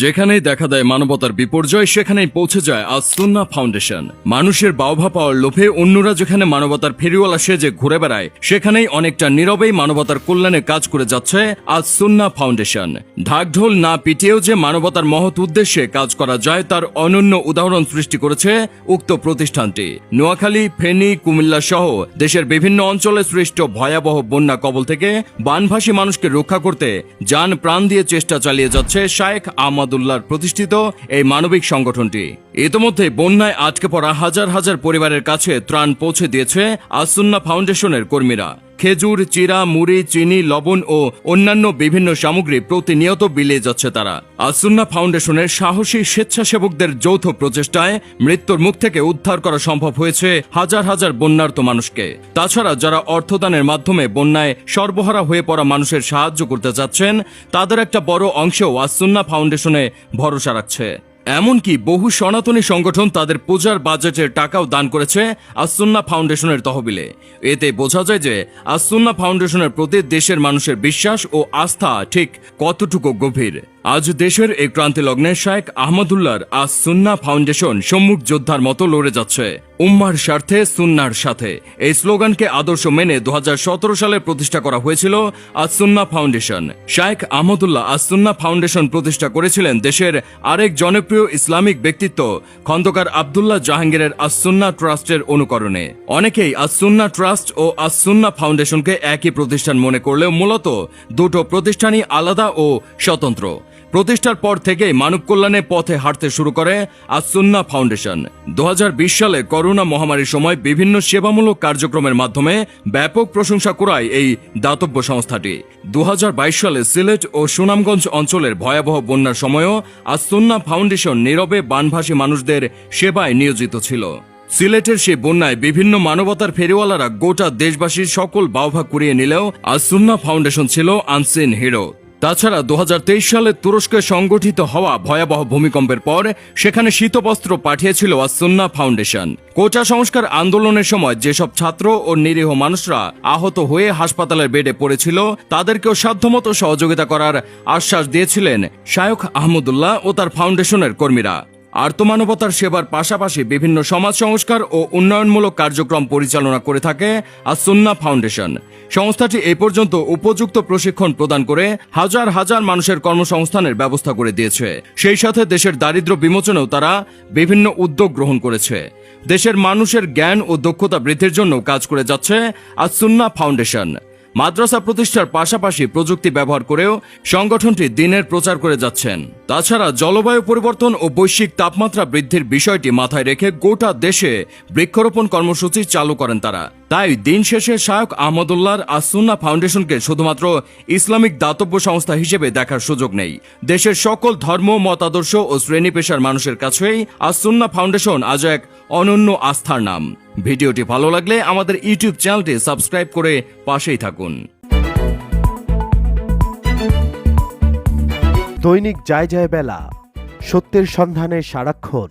যেখানেই দেখা দেয় মানবতার বিপর্যয়, সেখানেই পৌঁছে যায় আজ ফাউন্ডেশন। মানুষের বাউভা পাওয়ার লোভে অন্যরা যেখানে মানবতার ফেরিওয়ালা সেজে ঘুরে বেড়ায়, সেখানেই অনেকটা নীরবেই মানবতার কল্যাণে কাজ করে যাচ্ছে আজ সুন্না ফাউন্ডেশন। ঢাকঢোল না পিটিয়েও যে মানবতার মহৎ উদ্দেশ্যে কাজ করা যায়, তার অনন্য উদাহরণ সৃষ্টি করেছে উক্ত প্রতিষ্ঠানটি। নোয়াখালী, ফেনী, কুমিল্লা সহ দেশের বিভিন্ন অঞ্চলে সৃষ্ট ভয়াবহ বন্যা কবল থেকে বানভাসী মানুষকে রক্ষা করতে যান প্রাণ দিয়ে চেষ্টা চালিয়ে যাচ্ছে শায়েখ আহমদুল্লাহর প্রতিষ্ঠিত এই মানবিক সংগঠনটি। ইতোমধ্যে বন্যায় আটকে পড়া হাজার হাজার পরিবারের কাছে ত্রাণ পৌঁছে দিয়েছে আসুন্না ফাউন্ডেশনের কর্মীরা। খেজুর, চিরা, মুড়ি, চিনি, লবণ ও অন্যান্য বিভিন্ন সামগ্রী প্রতিনিয়ত বিলিয়ে যাচ্ছে তারা। আসুন্না ফাউন্ডেশনের সাহসী স্বেচ্ছাসেবকদের যৌথ প্রচেষ্টায় মৃত্যুর মুখ থেকে উদ্ধার করা সম্ভব হয়েছে হাজার হাজার বন্যার্ত মানুষকে। তাছাড়া যারা অর্থদানের মাধ্যমে বন্যায় সর্বহারা হয়ে পড়া মানুষের সাহায্য করতে যাচ্ছেন তাদের একটা বড় অংশেও আসুন্না ফাউন্ডেশনে ভরসা রাখছে। এমনকি বহু সনাতনী সংগঠন তাদের পূজার বাজেটের টাকাও দান করেছে আসুন্না ফাউন্ডেশনের তহবিলে। এতে বোঝা যায় যে আসুন্না ফাউন্ডেশনের প্রতি দেশের মানুষের বিশ্বাস ও আস্থা ঠিক কতটুকু গভীর। আজ দেশের এই ক্রান্তি লগ্নে শায়েখ আহমদুল্লাহর আজ সুন্না ফাউন্ডেশন সম্মুখ যোদ্ধার মতো লড়ে যাচ্ছে। উম্মার স্বার্থে সুন্নার সাথে। এই স্লোগানকে আদর্শ মেনে দুহাজার সতেরো সালে প্রতিষ্ঠা করা হয়েছিল আসুন্না ফাউন্ডেশন। শায়েখ আহমদুল্লাহ আসুন্না ফাউন্ডেশন প্রতিষ্ঠা করেছিলেন দেশের আরেক জনপ্রিয় ইসলামিক ব্যক্তিত্ব খন্দকার আবদুল্লাহ জাহাঙ্গীরের আসুন্না ট্রাস্টের অনুকরণে। অনেকেই আসুন্না ট্রাস্ট ও আসুন্না ফাউন্ডেশনকে একই প্রতিষ্ঠান মনে করলেও মূলত দুটো প্রতিষ্ঠানই আলাদা ও স্বতন্ত্র। প্রতিষ্ঠার পর থেকেই মানব কল্যাণে পথে হাঁটতে শুরু করে আসুন্না ফাউন্ডেশন। দুহাজার বিশ সালে করোনা মহামারীর সময় বিভিন্ন সেবামূলক কার্যক্রমের মাধ্যমে ব্যাপক প্রশংসা করায় এই দাতব্য সংস্থাটি। দুহাজার বাইশ সালে সিলেট ও সুনামগঞ্জ অঞ্চলের ভয়াবহ বন্যার সময়ও আসুন্না ফাউন্ডেশন নীরবে বানভাসী মানুষদের সেবায় নিয়োজিত ছিল। সিলেটের সেই বন্যায় বিভিন্ন মানবতার ফেরিওয়ালারা গোটা দেশবাসীর সকল বাউভা কুড়িয়ে নিলেও আসুন্না ফাউন্ডেশন ছিল আনসিন হিরো। তাছাড়া দু হাজার তেইশ সালে তুরস্কে সংগঠিত হওয়া ভয়াবহ ভূমিকম্পের পর সেখানে শীতবস্ত্র পাঠিয়েছিল আসুন্না ফাউন্ডেশন। কোটা সংস্কার আন্দোলনের সময় যেসব ছাত্র ও নিরীহ মানুষরা আহত হয়ে হাসপাতালের বেডে পড়েছিল, তাদেরকেও সাধ্যমতো সহযোগিতা করার আশ্বাস দিয়েছিলেন শায়ক আহমদুল্লাহ ও তার ফাউন্ডেশনের কর্মীরা। আর্তমানবতার সেবার পাশাপাশি বিভিন্ন সমাজ সংস্কার ও উন্নয়নমূলক কার্যক্রম পরিচালনা করে থাকে আসুন্না ফাউন্ডেশন। সংস্থাটি এ পর্যন্ত উপযুক্ত প্রশিক্ষণ প্রদান করে হাজার হাজার মানুষের কর্মসংস্থানের ব্যবস্থা করে দিয়েছে। সেই সাথে দেশের দারিদ্র বিমোচনেও তারা বিভিন্ন উদ্যোগ গ্রহণ করেছে। দেশের মানুষের জ্ঞান ও দক্ষতা বৃদ্ধির জন্য কাজ করে যাচ্ছে আসুন্না ফাউন্ডেশন। মাদ্রাসা প্রতিষ্ঠার পাশাপাশি প্রযুক্তি ব্যবহার করেও সংগঠনটি দিনের প্রচার করে যাচ্ছেন। তাছাড়া জলবায়ু পরিবর্তন ও বৈশ্বিক তাপমাত্রা বৃদ্ধির বিষয়টি মাথায় রেখে গোটা দেশে বৃক্ষরোপণ কর্মসূচি চালু করেন তারা। তাই দিন শেষে শায়ক আহমদুল্লাহর আসুন্না ফাউন্ডেশনকে শুধুমাত্র ইসলামিক দাতব্য সংস্থা হিসেবে দেখার সুযোগ নেই। দেশের সকল ধর্ম, মতাদর্শ ও শ্রেণি পেশার মানুষের কাছেই আসুন্না ফাউন্ডেশন আজ এক অনন্য আস্থার নাম। ভিডিওটি ভালো লাগলে আমাদের ইউটিউব চ্যানেলটি সাবস্ক্রাইব করে পাশেই থাকুন। দৈনিক যায় যায় বেলা, সত্যের সন্ধানে সারাক্ষণ।